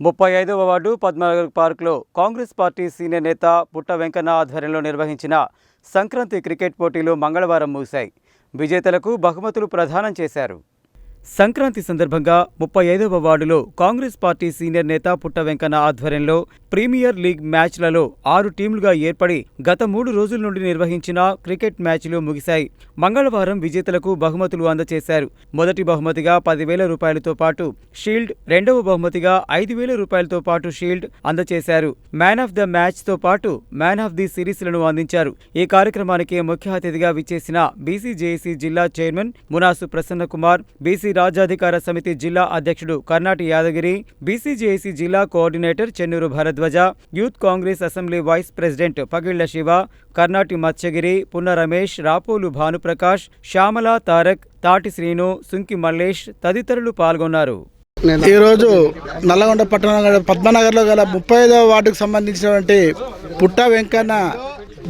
ముప్పై ఐదవ వార్డు పద్మనగర్ పార్కులో కాంగ్రెస్ పార్టీ సీనియర్ నేత పుట్ట వెంకన్న ఆధ్వర్యంలో నిర్వహించిన సంక్రాంతి క్రికెట్ పోటీలు మంగళవారం ముగిశాయి. విజేతలకు బహుమతులు ప్రదానం చేశారు. సంక్రాంతి సందర్భంగా ముప్పై ఐదవ వార్డులో కాంగ్రెస్ పార్టీ సీనియర్ నేత పుట్ట వెంకన్న ఆధ్వర్యంలో ప్రీమియర్ లీగ్ మ్యాచ్లలో ఆరు టీంలుగా ఏర్పడి గత మూడు రోజుల నుండి నిర్వహించిన క్రికెట్ మ్యాచ్లు ముగిశాయి. మంగళవారం విజేతలకు బహుమతులు అందజేశారు. మొదటి బహుమతిగా పదివేల రూపాయలతో పాటు షీల్డ్ రెండవ బహుమతిగా ఐదు వేల రూపాయలతో పాటు షీల్డ్ అందజేశారు. మ్యాన్ ఆఫ్ ద మ్యాచ్తో పాటు మ్యాన్ ఆఫ్ ది సిరీస్లను అందించారు. ఈ కార్యక్రమానికి ముఖ్య అతిథిగా విచ్చేసిన బీసీజేఏసీ జిల్లా chairman Munasu Prasannakumar BC BC రాజ్యాధికార సమితి జిల్లా అధ్యక్షుడు కర్ణాటి యాదగిరి బీసీజేఏసీ జిల్లా coordinator Chennuru Bharadwaja youth Congress assembly vice president Pagilla Shiva Karnati Matsyagiri Punna Ramesh Rapolu Bhanuprakash Shyamala Tarak Thati Srinu Sunki Mallesh తదితరులు పాల్గొన్నారు. ఈరోజు నల్లగొండ పట్టణ పద్మనగర్లో గల ముప్పై ఐదవ వార్డుకు సంబంధించినటువంటి పుట్ట వెంకన్న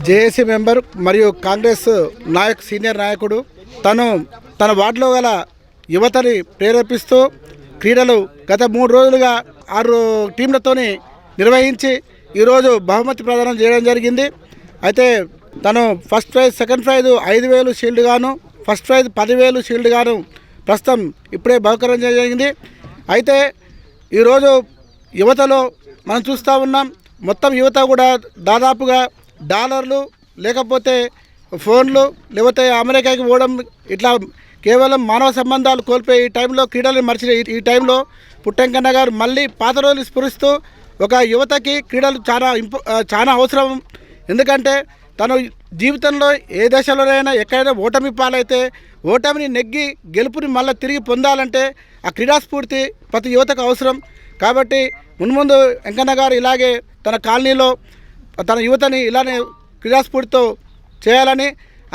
జేఏసీ మెంబర్ మరియు కాంగ్రెస్ నాయక్ సీనియర్ నాయకుడు తను తన వార్డులో గల యువతని ప్రేరేపిస్తూ క్రీడలు గత మూడు రోజులుగా ఆరు టీంలతోని నిర్వహించి ఈరోజు బహుమతి ప్రదానం చేయడం జరిగింది. అయితే తను ఫస్ట్ ప్రైజ్ సెకండ్ ప్రైజ్ ఐదు వేలు షీల్డ్ గాను ఫస్ట్ ప్రైజ్ పదివేలు షీల్డ్ గాను ప్రస్తుతం ఇప్పుడే బహుకరం జరిగింది. అయితే ఈరోజు యువతలో మనం చూస్తూ ఉన్నాం మొత్తం యువత కూడా దాదాపుగా డాలర్లు లేకపోతే ఫోన్లు లేకపోతే అమెరికాకి పోవడం ఇట్లా కేవలం మానవ సంబంధాలు కోల్పోయి ఈ టైంలో క్రీడలు మర్చిన ఈ- టైంలో పుట్టంకన్న గారు మళ్ళీ పాత రోజులు స్ఫురిస్తూ ఒక యువతకి క్రీడలు చాలా ఇంపో చాలా అవసరం. ఎందుకంటే తను జీవితంలో ఏ దశలోనైనా ఎక్కడైనా ఓటమి పాలైతే ఓటమిని నెగ్గి గెలుపుని మళ్ళీ తిరిగి పొందాలంటే ఆ క్రీడాస్ఫూర్తి ప్రతి యువతకు అవసరం. కాబట్టి మున్ముందు వెంకన్న గారు ఇలాగే తన కాలనీలో తన యువతని ఇలానే క్రీడాస్ఫూర్తితో చేయాలని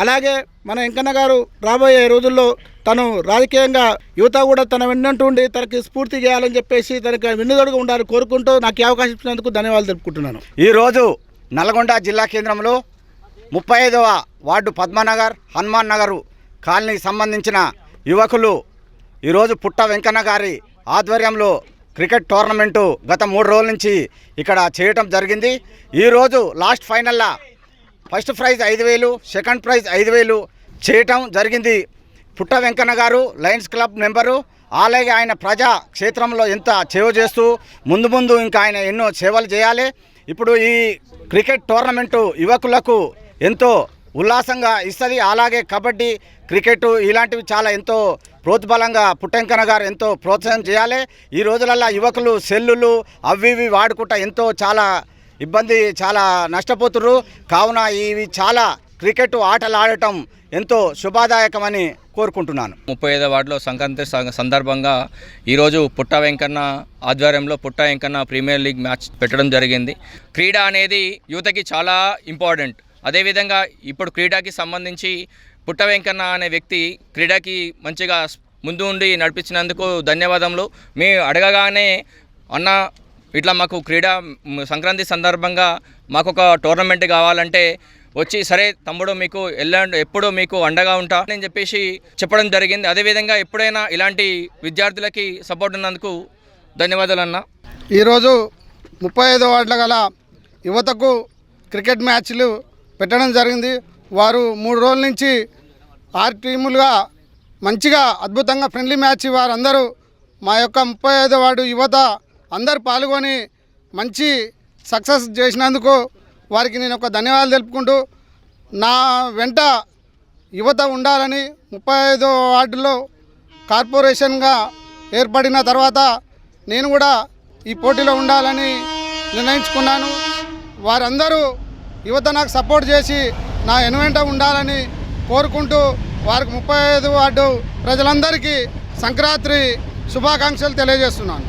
అలాగే మన వెంకన్న గారు రాబోయే రోజుల్లో తను రాజకీయంగా యువత కూడా తన విన్నట్టు ఉండి తనకి స్ఫూర్తి చేయాలని చెప్పేసి తనకి వెన్నుదడుగా ఉండాలని కోరుకుంటూ నాకు ఈ అవకాశం ఇచ్చినందుకు ధన్యవాదాలు తెలుపుకుంటున్నాను. ఈరోజు నల్గొండ జిల్లా కేంద్రంలో ముప్పై ఐదవ వార్డు పద్మనగర్ హనుమాన్ నగరు కాలనీకి సంబంధించిన యువకులు ఈరోజు పుట్ట వెంకన్న గారి ఆధ్వర్యంలో క్రికెట్ టోర్నమెంటు గత మూడు రోజుల నుంచి ఇక్కడ చేయటం జరిగింది. ఈరోజు లాస్ట్ ఫైనల్లో ఫస్ట్ ప్రైజ్ ఐదు వేలు సెకండ్ ప్రైజ్ ఐదు వేలు చేయటం జరిగింది. పుట్ట వెంకన్న గారు లయన్స్ క్లబ్ మెంబరు అలాగే ఆయన ప్రజా క్షేత్రంలో ఎంత సేవ చేస్తూ ముందు ముందు ఇంకా ఆయన ఎన్నో సేవలు చేయాలి. ఇప్పుడు ఈ క్రికెట్ టోర్నమెంటు యువకులకు ఎంతో ఉల్లాసంగా ఇస్తుంది. అలాగే కబడ్డీ క్రికెట్ ఇలాంటివి చాలా ఎంతో ప్రోత్బలంగా పుట్టెంకన్న గారు ఎంతో ప్రోత్సాహం చేయాలి. ఈ రోజులల్లో యువకులు సెల్లులు అవి ఇవి వాడుకుంటా ఎంతో చాలా ఇబ్బంది చాలా నష్టపోతుర్రు. కావున ఇవి చాలా క్రికెట్ ఆటలు ఆడటం ఎంతో శుభాదాయకమని కోరుకుంటున్నాను. ముప్పై ఐదో వార్డులో సంక్రాంతి సందర్భంగా ఈరోజు పుట్ట వెంకన్న ఆధ్వర్యంలో పుట్ట వెంకన్న ప్రీమియర్ లీగ్ మ్యాచ్ పెట్టడం జరిగింది. క్రీడ అనేది యువతకి చాలా ఇంపార్టెంట్. అదేవిధంగా ఇప్పుడు క్రీడకి సంబంధించి పుట్ట వెంకన్న అనే వ్యక్తి క్రీడకి మంచిగా ముందు ఉండి నడిపించినందుకు ధన్యవాదములు. మీ అడగగానే అన్న ఇట్లా మాకు క్రీడా సంక్రాంతి సందర్భంగా మాకు ఒక టోర్నమెంట్ కావాలంటే వచ్చి సరే తమ్ముడు మీకు ఎల్లండి ఎప్పుడు మీకు అండగా ఉంటా అని చెప్పేసి చెప్పడం జరిగింది. అదేవిధంగా ఎప్పుడైనా ఇలాంటి విద్యార్థులకి సపోర్ట్ ఉన్నందుకు ధన్యవాదాలు అన్న ఈరోజు ముప్పై ఐదు వార్డుల గల యువతకు క్రికెట్ మ్యాచ్లు పెట్టడం జరిగింది. వారు మూడు రోజుల నుంచి ఆరు టీములుగా మంచిగా అద్భుతంగా ఫ్రెండ్లీ మ్యాచ్ వారందరూ మా యొక్క ముప్పై ఐదు వార్డు యువత అందరు పాల్గొని మంచి సక్సెస్ చేసినందుకు వారికి నేను ఒక ధన్యవాదాలు తెలుపుకుంటూ నా వెంట యువత ఉండాలని ముప్పై ఐదో వార్డులో కార్పొరేషన్గా ఏర్పడిన తర్వాత నేను కూడా ఈ పోటీలో ఉండాలని నిర్ణయించుకున్నాను. వారందరూ యువత నాకు సపోర్ట్ చేసి నా ఎనువెంట ఉండాలని కోరుకుంటూ వారికి ముప్పై ఐదు వార్డు ప్రజలందరికీ సంక్రాంతి శుభాకాంక్షలు తెలియజేస్తున్నాను.